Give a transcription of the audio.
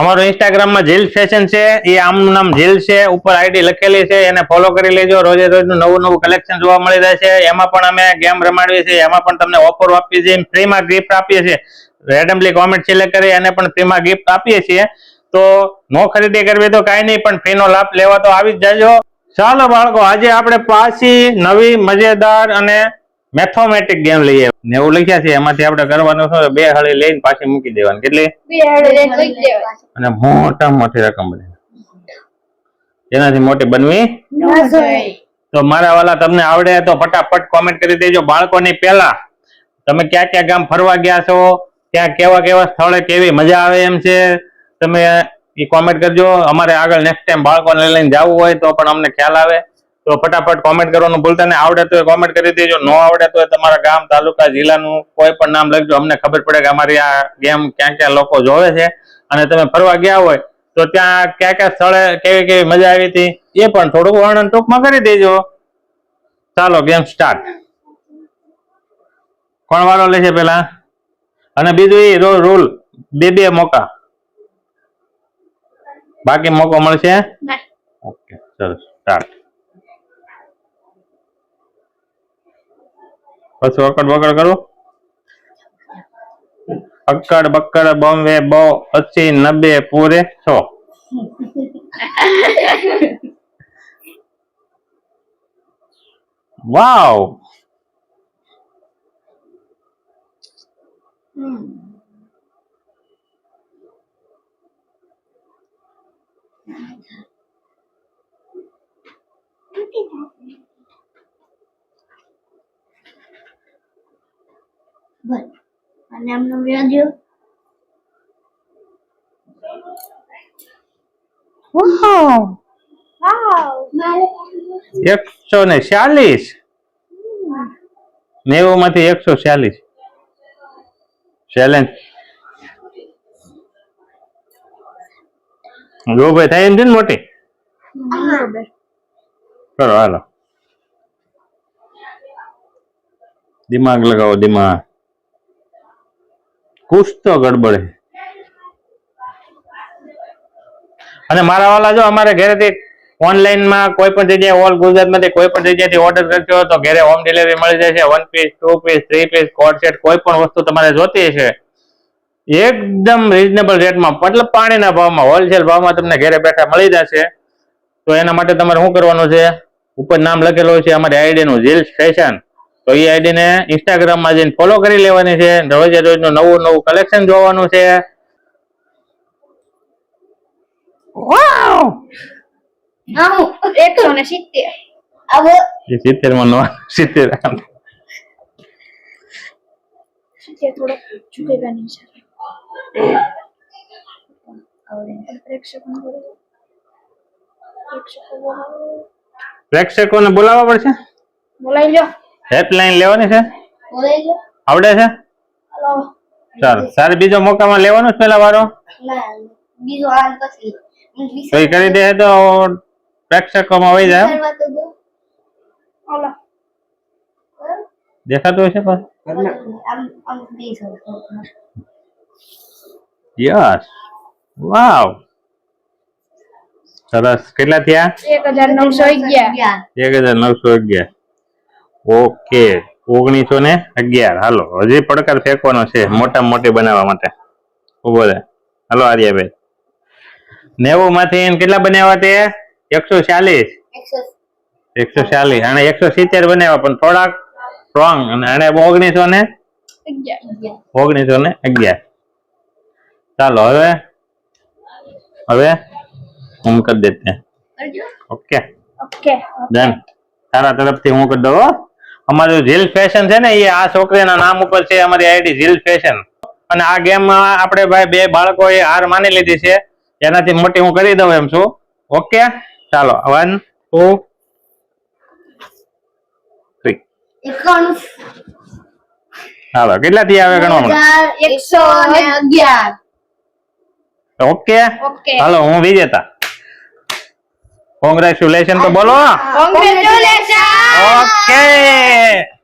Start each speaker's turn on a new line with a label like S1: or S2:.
S1: અમારું ઇન્સ્ટાગ્રામમાં jail fashion છે, એ આમનું નામ જેલ છે, ઉપર આઈડી લખેલી છે, એને ફોલો કરી લેજો. રોજે રોજનું નવું નવું કલેક્શન જોવા મળી રહે છે એમાં પણ અમે ગેમ રમાડીએ છીએ. એમાં પણ તમને ઓફર આપીએ છીએ. ફ્રીમાં ગિફ્ટ આપીએ છીએ. રેન્ડમલી કોમેન્ટ સિલેક્ટ કરી અને પણ ફ્રીમાં ગિફ્ટ આપીએ છીએ. તો નો ખરીદી કરવી તો કાંઈ નહીં, પણ ફ્રીનો લાભ લેવા તો આવી જ જાજો. ચાલો બાળકો, આજે આપણે પાછી નવી મજેદાર અને મેથોમેટિક ગેમ લઈએ. નેવું લખ્યા છે એમાંથી આપણે કરવાનું છે બે હળી લઈને પાછી મૂકી દેવાની. કેટલી. અને મોટા મોટી રકમ બને. એનાથી મોટી બનવી તો મારા વાલા તમને આવડે તો ફટાફટ કોમેન્ટ કરી દેજો. બાળકોની પહેલા તમે ક્યાં ક્યાં ગામ ફરવા ગયા છો? ત્યાં કેવા કેવા સ્થળે કેવી મજા આવે એમ છે? તમે એ કોમેન્ટ કરજો. અમારે આગળ નેક્સ્ટ ટાઈમ બાળકોને લઈને જવું હોય તો પણ અમને ખ્યાલ આવે. તો ફટાફટ કોમેન્ટ કરવાનું ભૂલતા નહીં. આવડે તો કોમેન્ટ કરી દેજો. ન આવડે તો તમારા ગામ તાલુકા જિલ્લાનું કોઈ પણ નામ લખજો. અમને ખબર પડે કે અમારી આ ગેમ ક્યાં ક્યાં લોકો જોવે છે. અને તમે ફરવા ગયા હોય તો ત્યાં કયા કયા સ્થળે કેવી કેવી મજા આવી હતી એ પણ થોડુંક વર્ણન ટૂંકમાં કરી દેજો. ચાલો ગેમ સ્ટાર્ટ કોણ વાળો લેશે પેલા અને બીજું એ રૂલ બે બે મોકા. બાકી મોકો મળશે? ઓકે ચલો સ્ટાર્ટ પછી અકડ બકડ કરું. અક્કડ બક્કડ બોમ્બે બો અસી નબે પૂરે છો વાવ.
S2: હમ. બસ. અને આમનો વ્યાજો વાવ.
S1: એકસો ને ચાલીસ. નેવું માંથી એકસો ચાલીસ. ચેલેન્જ જો ભાઈ થાય એમ છે ને મોટી? કરો હાલો. દિમાગ લગાવો દિમાગ. કુછ તો ગડબડ હે. અને મારા વાલા જો અમારે ઘરેથી ઓનલાઈનમાં કોઈ પણ જગ્યાએ ઓલ ગુજરાતમાંથી કોઈ પણ જગ્યાએથી ઓર્ડર કરશો તો ઘરે હોમ ડિલિવરી મળી છે. One piece two piece three piece coat કોઈ પણ વસ્તુ તમારે જોતી છે એકદમ રિઝનેબલ રેટમાં મતલબ પાણીના ભાવમાં હોલસેલ ભાવમાં તમને ઘરે બેઠા મળી જશે. તો એના માટે તમારે શું કરવાનું છે? ઉપર નામ લખેલું છે, અમારી આઈડી નું જીલ્સ ફેશન તો એ આઈડી ને ઇન્સ્ટાગ્રામમાં જઈને ફોલો કરી લેવાની છે. રોજે રોજનું નવું નવું કલેક્શન જોવાનું છે.
S2: સિત્તેર.
S1: માં નો સિત્તેર પ્રેક્ષકોને બોલાવવા પડશે?
S2: બોલાવી લો.
S1: હેલ્પલાઇન લેવાની છે? આવડે છે?
S2: હલો.
S1: ચાલો. સર બીજો મોકામાં લેવાનો છે પેલા વારો?
S2: ના બીજો હાલ પછી.
S1: કરી દે તો પ્રેક્ષકોમાં વહી જાય દેખાતું હશે પણ?
S2: આમ આમ
S1: યસ. વાવ. સરસ. કેટલા થયા?
S2: એક હજાર નવસો અગિયાર.
S1: એક હજાર નવસો અગિયાર. ઓકે ઓગણીસો ને અગિયાર. હાલો હજી પડકાર ફેંકવાનો છે મોટા મોટી બનાવવા માટે. ઊભો રહે. હાલો આર્યાભાઈ. નેવું માંથી એને કેટલા બનાવ્યા તે? એકસો ચાલીસ.
S2: એકસો
S1: ચાલીસ. અને એકસો સિત્તેર બનાવ્યા પણ થોડાક સ્ટ્રોંગ અને એને ઓગણીસો ને ઓગણીસો ને અગિયાર. ચાલો હવે? હવે? હું કરી દેતે ઓકે.
S2: ઓકે
S1: ડન તારા તરફથી હું કરી દઉં હો. અમારું ઝીલ ફેશન છે ને એ આ છોકરીના નામ ઉપર છે અમારી આઈડી ઝીલ ફેશન અને આ ગેમમાં આપણે ભાઈ બે બાળકોએ હાર માની લીધી છે. એનાથી મોટી હું કરી દઉં એમ છું. ઓકે ચાલો વન ટુ થ્રી
S2: ચાલો
S1: ચાલો કેટલાથી આવે ગણવા મળે
S2: હજાર એકસો ને અગિયાર.
S1: ઓકે
S2: ઓકે
S1: હાલો હું વિજેતા. કોંગ્રેચ્યુલેશન તો બોલો.
S2: Congratulation
S1: okay